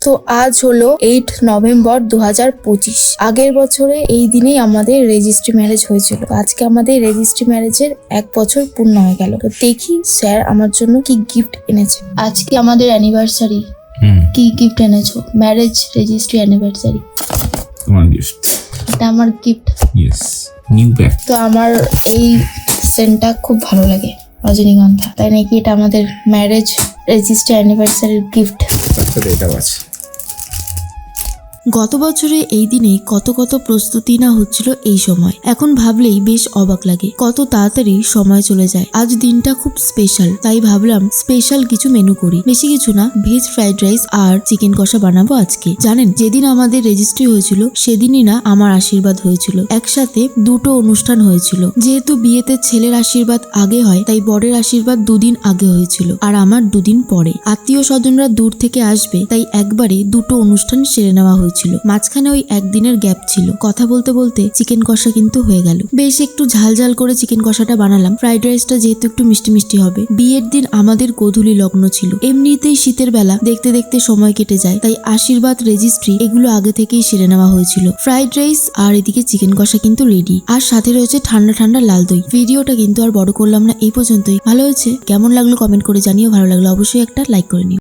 তো আজ হলো এইট নভেম্বর দু পঁচিশ। আগের বছরে এই দিনেই আমাদের রেজিস্ট্রি ম্যারেজ হয়েছিল। আজকে আমাদের রেজিস্ট্রি ম্যারেজের এক বছর পূর্ণ হয়ে গেল। তো দেখি স্যার আমার জন্য কি গিফট এনেছে। আজকে আমাদের অ্যানিভার্সারি কি গিফট এনেছো? ম্যারেজ রেজিস্ট্রি অ্যানিভার্সারি তোমার গিফট এটা আমার গিফট ইয়েস নিউ ব্যাগ তো আমার এই সেন্টটা খুব ভালো লাগে রজনীগন্ধা। তাই নাকি এটা আমাদের ম্যারেজ রেজিস্ট্রি অ্যানিভার্সারির গিফট আছে। গত বছরে এই দিনে কত কত প্রস্তুতি না হচ্ছিল এই সময়। এখন ভাবলেই বেশ অবাক লাগে। কত তাড়াতাড়ি সময় চলে যায়। আজ দিনটা খুব স্পেশাল তাই ভাবলাম স্পেশাল কিছু মেনু করি। বেশি কিছু না ভেজ ফ্রাইড রাইস আর চিকেন কষা বানাবো আজকে। জানেন, যেদিন আমাদের রেজিস্ট্রি হয়েছিল, সেদিনই না আমার আশীর্বাদ হয়েছিল। একসাথে দুটো অনুষ্ঠান হয়েছিল। যেহেতু বিয়েতে ছেলের আশীর্বাদ আগে হয়, তাই বরের আশীর্বাদ দুদিন আগে হয়েছিল। আর আমার দুদিন পরে। আত্মীয় স্বজনরা দূর থেকে আসবে, তাই একবারে দুটো অনুষ্ঠান সেরে নেওয়া হয়েছিল। মাঝখানে ওই একদিনের গ্যাপ ছিল। কথা বলতে বলতে চিকেন কষা কিন্তু হয়ে গেল। বেশ একটু ঝাল ঝাল করে চিকেন কষাটা বানালাম। ফ্রাইড রাইসটা যেহেতু একটু মিষ্টি মিষ্টি হবে। বিয়ের দিন আমাদের গোধূলি লগ্ন ছিল। এমনিতেই শীতের বেলা দেখতে দেখতে সময় কেটে যায়। তাই আশীর্বাদ, রেজিস্ট্রি এগুলো আগে থেকেই সেরে নেওয়া হয়েছিল। ফ্রাইড রাইস আর এদিকে চিকেন কষা কিন্তু রেডি আর সাথে রয়েছে ঠান্ডা ঠান্ডা লাল দই। ভিডিওটা কিন্তু আর বড় করলাম না, এই পর্যন্তই। ভালো হয়েছে? কেমন লাগল কমেন্ট করে জানিও। ভালো লাগল অবশ্যই একটা লাইক করে নিও।